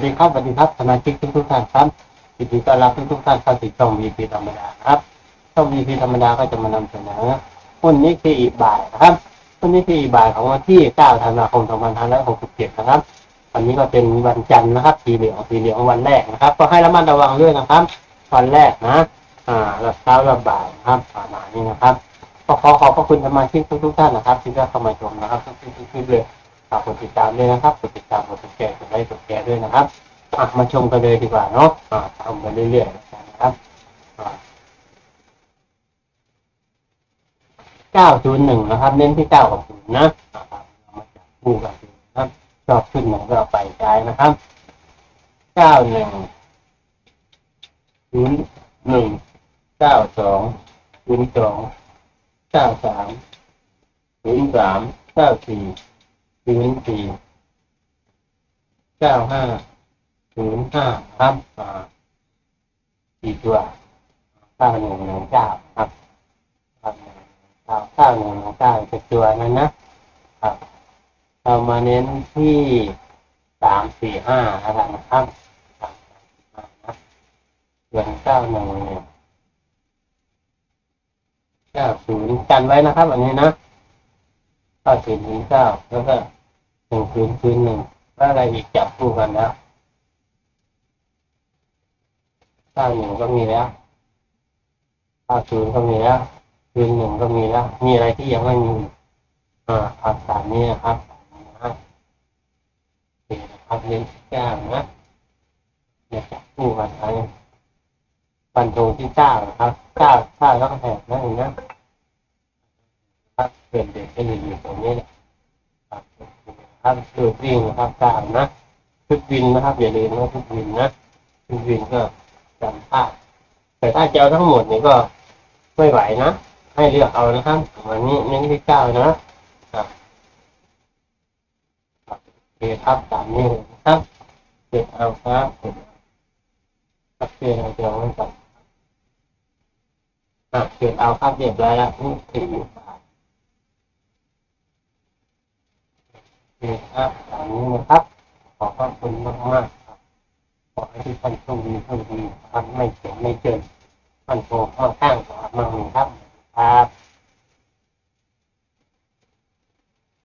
วัสดีครับสวัสดีครับสมาชิกทุกทุกท่านครับยินดีต้อนรับทุกทุกท่านเข้าสู่ช่องวีพีธรรมดาครับช่องวีพีธรรมดาก็จะมานำเสนอหุ้นนิเคอีบ่ายนะครับหุ้นนิเคอีบ่ายของวันที่ 9 ธันวาคม 2567 นะครับวันนี้ก็เป็นวันจันทร์นะครับสีเหลืองสีเหลืองวันแรกนะครับ ก็ให้ระมัดระวังด้วยนะครับวันแรกนะอ่ารับเช้ารับบ่ายนะครับประมาณนี้นะครับก็ขอขอบพระคุณสมาชิกทุกๆท่านนะครับที่ได้เข้ามาชมนะครับทุกๆคลิปเลย ฝากกดติดตามด้วยนะครับกดติดตามกดติดแชร์กดไลค์กดแชร์ด้วยนะครับอะมาชมกันเลยดีกว่าเนาะอ่าทำกันเรื่อยๆนะครับเก้าศูนย์หนึ่งนะครับ เน้นที่เก้ากับศูนย์นะมาจับคู่กันนะครับชอบขึ้นไหนก็เอาไปใช้นะครับเก้าหนึ่งศูนย์หนึ่งเก้าสองศูนย์สองเก้าสามศูนย์สามเก้าสี่ ศูนย์สี่เก้าห้าศูนย์ห้าครับอ่าสี่ตัวเก้าหนึ่งหนึ่งเก้าครับเก้าเก้าเก้าหนึ่งหนึ่งเก้าเป็นตัวนั้นนะครับ เรามาเน้นที่สามสี่ห้าแล้วกันะครับส่วนเก้าหนึ่งเนี่ยเก้าศูนย์กันไว้นะครับ อันนี้นะเก้าศูนย์ถึงเก้าแล้วก็ หนึ่งคืนคืนหนึ่งแล้วอะไรอีกจับคู่กันแล้ว้าหนึ่งก็มีแล้วเก้าศูนย์ก็มีแล้วคืนหนึ่งก็มีแล้ว มีอะไรที่ยังไม่มีอ่าครับสามนี้นะครับนะครับโอเคนะครับเน้นที่เก้านะเนี่ยจับคู่กันไปฟันธงที่เก้านะครับเก้าเก้าแล้วก็แถบนั่นเองนะครับเปลี่ยนเด็กก็อยู่อยู่ตรงนี้แหละ ครับคือวิ่งนะครับกลางนะทุกวินนะครับอย่าลืมนะทุกวินนะทุกวินก็จำพลาดแต่ถ้าจะเอาทั้งหมดนี่ก็ไม่ไหวนะให้เลือกเอานะครับวันนี้เน้นที่เก้านะครับโอเคครับตามนี้นะครับเก็บเอาครับโอเคเราจะเอาไว้ก่อนอะเก็บเอาครับเรียบร้อยแล้วนี่สี่บาท โอ เคครับตามนี้นะครับ ขอบพระคุณมากมากครับ ขอให้ทุกท่านโชคดีโชคดีครับไม่เจ็บไม่เจอท่านโตข้างข้างขอมาหนึ่งครับครับ